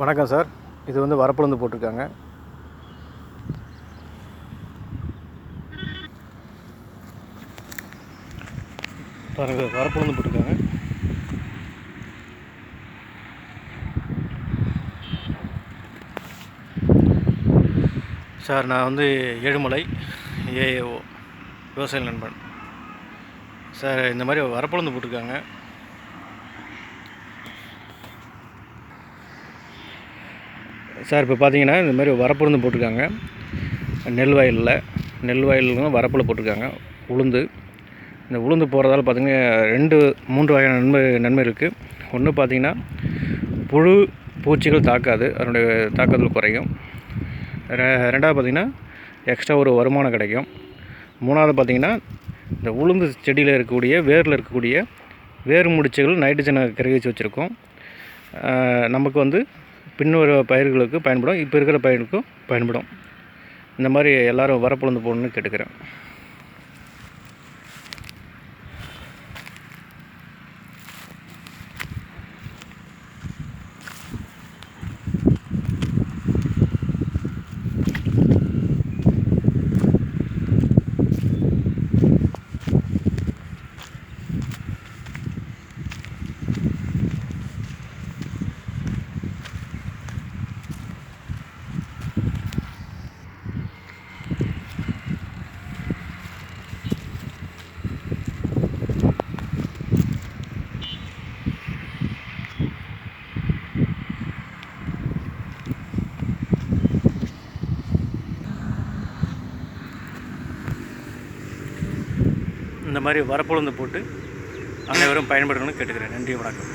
வணக்கம் சார். இது வந்து வரப்புலந்து போட்டிருக்காங்க. பாருங்க வரப்புலந்து போட்டிருக்காங்க. சார் நான் வந்து ஏழுமலை ஏஏஓ விவசாய நண்பன். சார் இந்த மாதிரி வரப்புலந்து போட்டிருக்காங்க. சார் இப்போ பார்த்தீங்கன்னா இந்த மாதிரி வரப்புலந்து போட்டிருக்காங்க. நெல் வயலில் நெல் வயலில் வரப்பில் போட்டிருக்காங்க. உளுந்து. இந்த உளுந்து போகிறதால பார்த்திங்கன்னா ரெண்டு மூன்று வகையான நன்மை நன்மை இருக்குது ஒன்று பார்த்தீங்கன்னா புழு பூச்சிகள் தாக்காது. அதனுடைய தாக்குதல் குறையும். ரெ- ரெண்டாவது பார்த்திங்கன்னா எக்ஸ்ட்ரா ஒரு வருமானம் கிடைக்கும். மூணாவது பார்த்திங்கன்னா இந்த உளுந்து செடியில் இருக்கக்கூடிய வேரில் இருக்கக்கூடிய வேர் முடிச்சுகள் நைட்ரஜனை கிரகிச்சு வச்சுருக்கோம். நமக்கு வந்து பின்னொரு பயிர்களுக்கு பயன்படும் இப்போ இருக்கிற பயிர்களுக்கும் பயன்படும். இந்த மாதிரி எல்லோரும் வரப்புலந்து போடணும்னு கேட்டுக்கிறேன். இந்த மாதிரி வரப்புழுந்து போட்டு அனைவரும் பயன்படுத்தணும்னு கேட்டுக்கிறேன். நன்றி வணக்கம்.